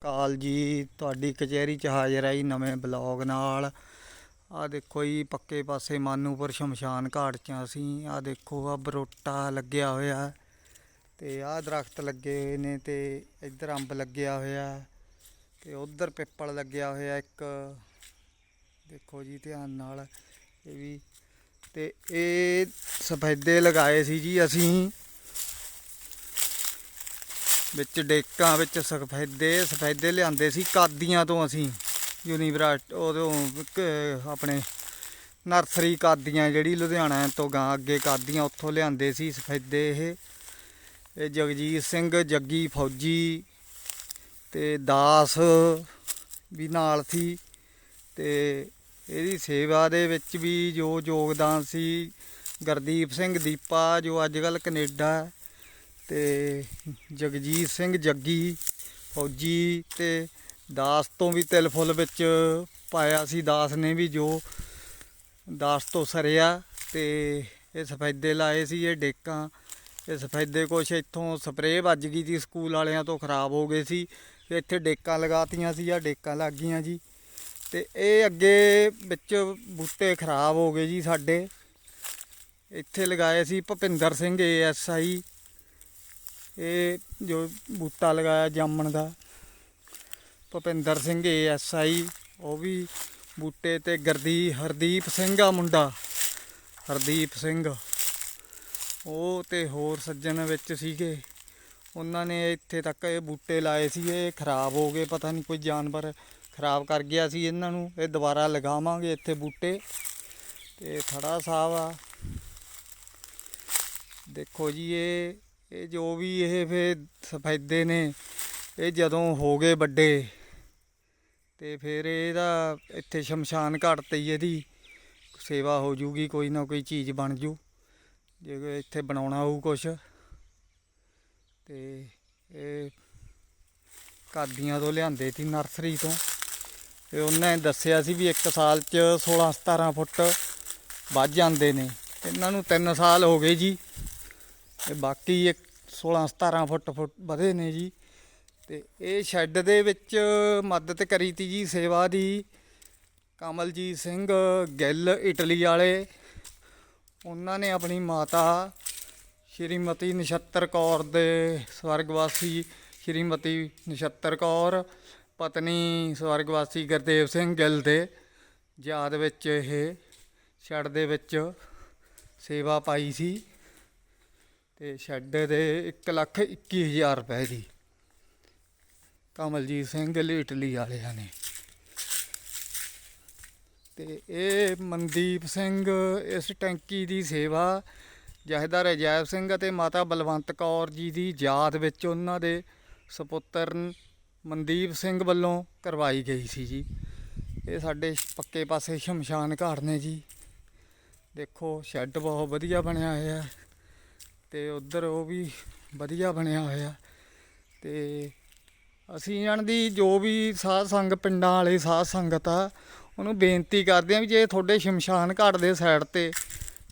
ਕਾਲ ਜੀ, ਤੁਹਾਡੀ ਕਚਹਿਰੀ 'ਚ ਹਾਜ਼ਰ ਆਈ ਨਵੇਂ ਬਲੌਗ ਨਾਲ। ਆ ਦੇਖੋ ਜੀ, ਪੱਕੇ ਪਾਸੇ ਮਾਨੂਪੁਰ ਸ਼ਮਸ਼ਾਨ ਘਾਟ 'ਚ ਅਸੀਂ। ਆ ਦੇਖੋ ਆ ਬਰੋਟਾ ਲੱਗਿਆ ਹੋਇਆ। ਤੇ ਆਹ ਦਰਖਤ ਲੱਗੇ ਹੋਏ ਨੇ ਤੇ ਇੱਧਰ ਅੰਬ ਲੱਗਿਆ ਹੋਇਆ। ਤੇ ਉੱਧਰ ਪਿੱਪਲ ਲੱਗਿਆ ਹੋਇਆ ਇੱਕ। ਦੇਖੋ ਜੀ, ਧਿਆਨ ਨਾਲ। ਇਹ ਵੀ। ਤੇ ਇਹ ਸਫੈਦੇ ਲਗਾਏ ਸੀ ਜੀ ਅਸੀਂ। ਵਿੱਚ ਡੇਕਾਂ ਵਿੱਚ ਸਫੈਦੇ ਸਫੈਦੇ ਲਿਆਂਦੇ ਸੀ ਕਾਦੀਆਂ ਤੋਂ ਅਸੀਂ ਯੂਨੀਵਰਸਿਟੀ ਉਦੋਂ ਇੱਕ, ਆਪਣੇ ਨਰਸਰੀ ਕਾਦੀਆਂ ਜਿਹੜੀ ਲੁਧਿਆਣਾ ਤੋਂ ਗਾਂ ਅੱਗੇ ਕਾਦੀਆਂ ਉੱਥੋਂ ਲਿਆਂਦੇ ਸੀ ਸਫੈਦੇ ਇਹ। ਇਹ ਜਗਜੀਤ ਸਿੰਘ, ਜੱਗੀ ਫੌਜੀ ਤੇ ਦਾਸ ਵੀ ਨਾਲ ਸੀ ਤੇ ਇਹਦੀ ਸੇਵਾ ਦੇ ਵਿੱਚ ਵੀ ਜੋ ਯੋਗਦਾਨ ਸੀ, ਗੁਰਦੀਪ ਸਿੰਘ ਦੀਪਾ ਜੋ ਅੱਜ ਕੱਲ ਕੈਨੇਡਾ ਤੇ ਜਗਜੀਤ ਸਿੰਘ ਜੱਗੀ ਫੌਜੀ ਤੇ ਦਾਸ ਤੋਂ ਵੀ ਤਿਲ ਫੁੱਲ ਵਿੱਚ ਪਾਇਆ ਸੀ। ਦਾਸ ਨੇ ਵੀ ਜੋ ਦਾਸ ਤੋਂ ਸਰਿਆ ਤੇ ਇਹ ਸਫੈਦੇ ਲਾਏ ਸੀ, ਇਹ ਡੇਕਾਂ, ਇਹ ਸਫੈਦੇ ਕੁਛ ਇੱਥੋਂ ਸਪਰੇਅ ਵੱਜ ਗਈ ਸੀ ਸਕੂਲ ਵਾਲਿਆਂ ਤੋਂ ਖਰਾਬ ਹੋ ਗਏ ਸੀ। ਤੇ ਇੱਥੇ ਡੇਕਾਂ ਲਗਾਤੀਆਂ ਸੀ ਆ ਡੇਕਾਂ ਲੱਗ ਗਈਆਂ ਜੀ। ਤੇ ਇਹ ਅੱਗੇ ਵਿੱਚ ਬੂਟੇ ਖਰਾਬ ਹੋ ਗਏ ਜੀ ਸਾਡੇ। ਇੱਥੇ ਲਗਾਏ ਸੀ ਭੁਪਿੰਦਰ ਸਿੰਘ ਏਐਸਆਈ ਇਹ ਜੋ ਬੂਟਾ ਲਗਾਇਆ ਜਾਮਣ ਦਾ, ਭੁਪਿੰਦਰ ਸਿੰਘ ਏਐਸਆਈ ਉਹ ਵੀ ਬੂਟੇ ਤੇ ਗਰਦੀ ਹਰਦੀਪ ਸਿੰਘ ਆ ਮੁੰਡਾ, ਹਰਦੀਪ ਸਿੰਘ। ਉਹ ਤੇ ਹੋਰ ਸੱਜਣ ਵਿੱਚ ਸੀਗੇ। ਉਹਨਾਂ ਨੇ ਇੱਥੇ ਤੱਕ ਇਹ ਬੂਟੇ ਲਾਏ ਸੀ, ਇਹ ਖਰਾਬ ਹੋ ਗਏ, ਪਤਾ ਨਹੀਂ ਕੋਈ ਜਾਨਵਰ ਖਰਾਬ ਕਰ ਗਿਆ ਸੀ ਇਹਨਾਂ ਨੂੰ, ਇਹ ਦੁਬਾਰਾ ਲਗਾਵਾਂਗੇ ਇੱਥੇ ਬੂਟੇ। ਤੇ ਥੜਾ ਸਾਹਿਬ ਆ। ਦੇਖੋ ਜੀ, ਇਹ ਇਹ ਜੋ ਵੀ ਇਹ ਫੇ ਸਫੈਦੇ ਨੇ, ਇਹ ਜਦੋਂ ਹੋ ਗਏ ਵੱਡੇ ਤੇ ਫਿਰ ਇਹਦਾ ਇੱਥੇ ਸ਼ਮਸ਼ਾਨ ਘਾਟ ਤੇ ਹੀ ਇਹਦੀ ਸੇਵਾ ਹੋ ਜੂਗੀ, ਕੋਈ ਨਾ ਕੋਈ ਚੀਜ਼ ਬਣ ਜੂ, ਜੇ ਕੋਈ ਇੱਥੇ ਬਣਾਉਣਾ ਹੋਊ ਕੁਛ। ਤੇ ਇਹ ਕਾਦੀਆਂ ਤੋਂ ਲਿਆਂਦੇ ਸੀ ਨਰਸਰੀ ਤੋਂ। ਤੇ ਉਹਨੇ ਦੱਸਿਆ ਸੀ ਵੀ ਇੱਕ ਸਾਲ 'ਚ 16 17 ਫੁੱਟ ਵੱਧ ਜਾਂਦੇ ਨੇ। ਇਹਨਾਂ ਨੂੰ 3 ਸਾਲ ਹੋ ਗਏ ਜੀ। ਤੇ ਬਾਕੀ ਇੱਕ 16 17 ਫੁੱਟ ਫੁੱਟ ਵਧੇ ਨੇ ਜੀ। ਤੇ ਇਹ ਸ਼ੈੱਡ ਦੇ ਵਿੱਚ ਮਦਦ ਕਰੀ ਤੀ ਜੀ ਸੇਵਾ ਦੀ। ਕਮਲਜੀਤ ਸਿੰਘ ਗਿੱਲ, ਇਟਲੀ ਵਾਲੇ, ਉਹਨਾਂ ਨੇ ਆਪਣੀ ਮਾਤਾ ਸ਼੍ਰੀਮਤੀ ਨਛੱਤਰ ਕੌਰ ਦੇ ਸਵਰਗਵਾਸੀ ਸ਼੍ਰੀਮਤੀ ਨਛੱਤਰ ਕੌਰ, ਪਤਨੀ ਸਵਰਗਵਾਸੀ ਗੁਰਦੇਵ ਸਿੰਘ ਗਿੱਲ ਦੇ ਯਾਦ ਵਿੱਚ ਇਹ ਸ਼ੈੱਡ ਦੇ ਵਿੱਚ ਸੇਵਾ ਪਾਈ ਸੀ। ਤੇ ਸ਼ੈੱਡ ਦੇ 1 ਲੱਖ 21 ਹਜ਼ਾਰ ਰੁਪਏ ਦੀ। ਕਮਲਜੀਤ ਸਿੰਘ ਇਟਲੀ ਵਾਲਿਆਂ ਨੇ। ਤੇ ਇਹ ਮਨਦੀਪ ਸਿੰਘ ਇਸ ਟੈਂਕੀ ਦੀ ਸੇਵਾ ਜਹੇਦਾਰ ਅਜੈਬ ਸਿੰਘ ਅਤੇ ਮਾਤਾ ਬਲਵੰਤ ਕੌਰ ਜੀ ਦੀ ਯਾਦ ਵਿੱਚ ਉਹਨਾਂ ਦੇ ਸੁਪੁੱਤਰ ਮਨਦੀਪ ਸਿੰਘ ਵੱਲੋਂ ਕਰਵਾਈ ਗਈ ਸੀ ਜੀ। ਇਹ ਸਾਡੇ ਪੱਕੇ ਪਾਸੇ ਸ਼ਮਸ਼ਾਨ ਘਾਟ ਨੇ ਜੀ। ਦੇਖੋ, ਸ਼ੈੱਡ ਬਹੁਤ ਵਧੀਆ ਬਣਿਆ ਹੋਇਆ। ਤੇ ਉਧਰ ਉਹ ਵੀ ਵਧੀਆ ਬਣਿਆ ਹੋਇਆ। ਤੇ ਅਸੀਂ ਇਹਨਾਂ ਦੀ ਜੋ ਵੀ ਸਾਧ ਸੰਗ ਪਿੰਡਾਂ ਵਾਲੇ ਸਾਧ ਸੰਗਤ ਆ, ਉਹਨੂੰ ਬੇਨਤੀ ਕਰਦੇ ਆ ਵੀ ਜੇ ਤੁਹਾਡੇ ਸ਼ਮਸ਼ਾਨ ਘਾਟ ਦੇ ਸਾਈਡ ਤੇ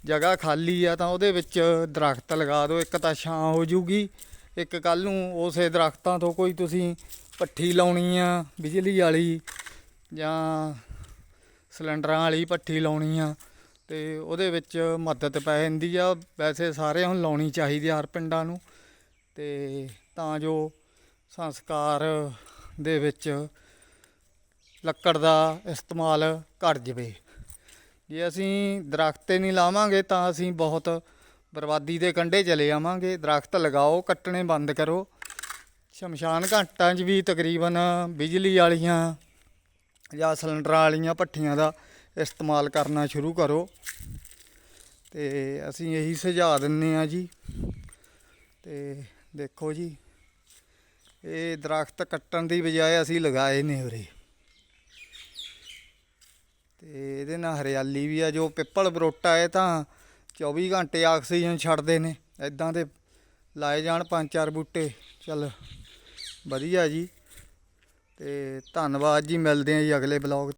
ਜਗ੍ਹਾ ਖਾਲੀ ਆ ਤਾਂ ਉਹਦੇ ਵਿੱਚ ਦਰਖਤ ਲਗਾ ਦਿਓ, ਇੱਕ ਤਾਂ ਛਾਂ ਹੋ ਜੂਗੀ, ਇੱਕ ਕੱਲ ਨੂੰ ਉਸੇ ਦਰਖਤਾਂ ਤੋਂ ਕੋਈ ਤੁਸੀਂ ਪੱਠੀ ਲਾਉਣੀ ਆ, ਬਿਜਲੀ ਵਾਲੀ ਜਾਂ ਸਿਲੰਡਰਾਂ ਵਾਲੀ ਪੱਠੀ ਲਾਉਣੀ ਆ। ਤੇ ਉਹਦੇ ਵਿੱਚ ਮਦਦ ਪੈ ਜਾਂਦੀ ਆ। ਵੈਸੇ ਸਾਰਿਆਂ ਨੂੰ ਲਾਉਣੀ ਚਾਹੀਦੀ ਆ ਹਰ ਪਿੰਡਾਂ ਨੂੰ। ਤੇ ਤਾਂ ਜੋ ਸੰਸਕਾਰ ਦੇ ਵਿੱਚ ਲੱਕੜ ਦਾ ਇਸਤੇਮਾਲ ਘਟ ਜਵੇ। ਜੇ ਅਸੀਂ ਦਰਖਤ ਨਹੀਂ ਲਾਵਾਂਗੇ ਤਾਂ ਅਸੀਂ ਬਹੁਤ ਬਰਬਾਦੀ ਦੇ ਕੰਢੇ ਚਲੇ ਜਾਵਾਂਗੇ ਦਰਖਤ ਲਗਾਓ, ਕੱਟਣੇ ਬੰਦ ਕਰੋ। ਸ਼ਮਸ਼ਾਨ ਘਾਟਾਂ 'ਚ ਵੀ ਤਕਰੀਬਨ ਬਿਜਲੀ ਵਾਲੀਆਂ ਜਾਂ ਸਿਲੰਡਰਾਂ ਵਾਲੀਆਂ ਭੱਠੀਆਂ ਦਾ ਇਸਤੇਮਾਲ ਕਰਨਾ ਸ਼ੁਰੂ ਕਰੋ। ਤੇ ਅਸੀਂ ਇਹੀ ਸੁਝਾਅ ਦਿੰਨੇ ਆ ਜੀ। ਤੇ ਦੇਖੋ ਜੀ, ਇਹ ਦਰਖਤ ਕੱਟਣ ਦੀ ਬਜਾਏ ਅਸੀਂ ਲਗਾਏ ਨੇ ਉਰੇ। ਤੇ ਇਹਦੇ ਨਾਲ ਹਰਿਆਲੀ ਵੀ ਆ, ਜੋ ਪਿੱਪਲ ਬਰੋਟਾ ਹੈ ਤਾਂ 24 ਘੰਟੇ ਆਕਸੀਜਨ ਛੱਡਦੇ ਨੇ। ਇਦਾਂ ਦੇ ਲਾਏ ਜਾਣ ਪੰਜ ਚਾਰ ਬੂਟੇ। ਚੱਲ ਵਧੀਆ ਜੀ। ਤੇ ਧੰਨਵਾਦ ਜੀ, ਮਿਲਦੇ ਆ ਜੀ ਅਗਲੇ ਬਲੌਗ